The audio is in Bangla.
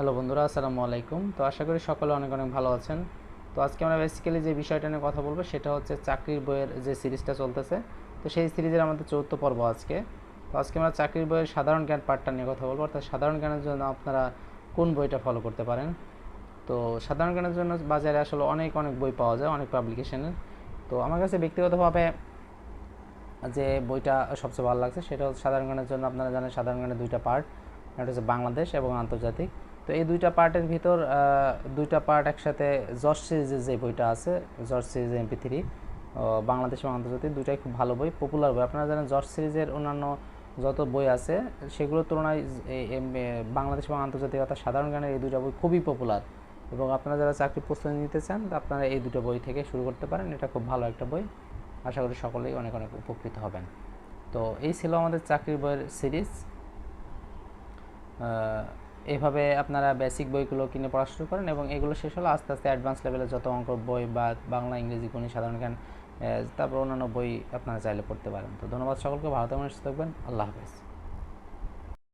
হ্যালো বন্ধুরা, আসসালামু আলাইকুম। তো আশা করি সকলে অনেক অনেক ভালো আছেন। তো আজকে আমরা বেসিক্যালি যে বিষয়টা নিয়ে কথা বলব সেটা হচ্ছে চাকরির বইয়ের যে সিরিজটা চলতেছে। তো সেই সিরিজের আমাদের চতুর্থ পর্ব আজকে। তো আজকে আমরা চাকরির বইয়ের সাধারণ জ্ঞান পার্টটা নিয়ে কথা বলব। অর্থাৎ সাধারণ জ্ঞানের জন্য আপনারা কোন বইটা ফলো করতে পারেন? তো সাধারণ জ্ঞানের জন্য বাজারে আসলে অনেক অনেক বই পাওয়া যায়, অনেক পাবলিকেশনের তো আমার কাছে ব্যক্তিগতভাবে যে বইটা সবচেয়ে ভালো লাগছে সেটা হচ্ছে সাধারণ জ্ঞানের জন্য আপনারা জানেন সাধারণ জ্ঞানের দুইটা পার্ট একটা হচ্ছে বাংলাদেশ এবং আন্তর্জাতিক। তো এই দুইটা পার্টের ভিতর দুইটা পার্ট একসাথে জর্জ সিরিজের যে বইটা আছে, George series MP three Bangladesh এবং আন্তর্জাতিক দুইটাই খুব ভালো বই পপুলার বই। আপনারা জানেন জর্জ সিরিজের অন্যান্য যত বই আছে, সেগুলোর তুলনায় বাংলাদেশ এবং আন্তর্জাতিক অর্থাৎ সাধারণ জ্ঞানের এই দুইটা বই খুবই পপুলার এবং আপনারা যারা চাকরি প্রস্তুতি নিতে চান, আপনারা এই দুটো বই থেকে শুরু করতে পারেন। এটা খুব ভালো একটা বই। আশা করি সকলেই অনেক অনেক উপকৃত হবেন। তো এই ছিল আমাদের চাকরির বইয়ের সিরিজ। এভাবে আপনারা বেসিক বইগুলো কিনে পড়া শুরু করেন এবং এগুলো শেষ হলে আস্তে আস্তে অ্যাডভান্স লেভেলের যত অঙ্ক বই বা বাংলা, ইংরেজি, গণিত, সাধারণ জ্ঞান তারপর অন্যান্য বই আপনারা চাইলে পড়তে পারেন। তো ধন্যবাদ সকলকে, ভালো থাকবেন, সুস্থ থাকবেন, আল্লাহ হাফেজ।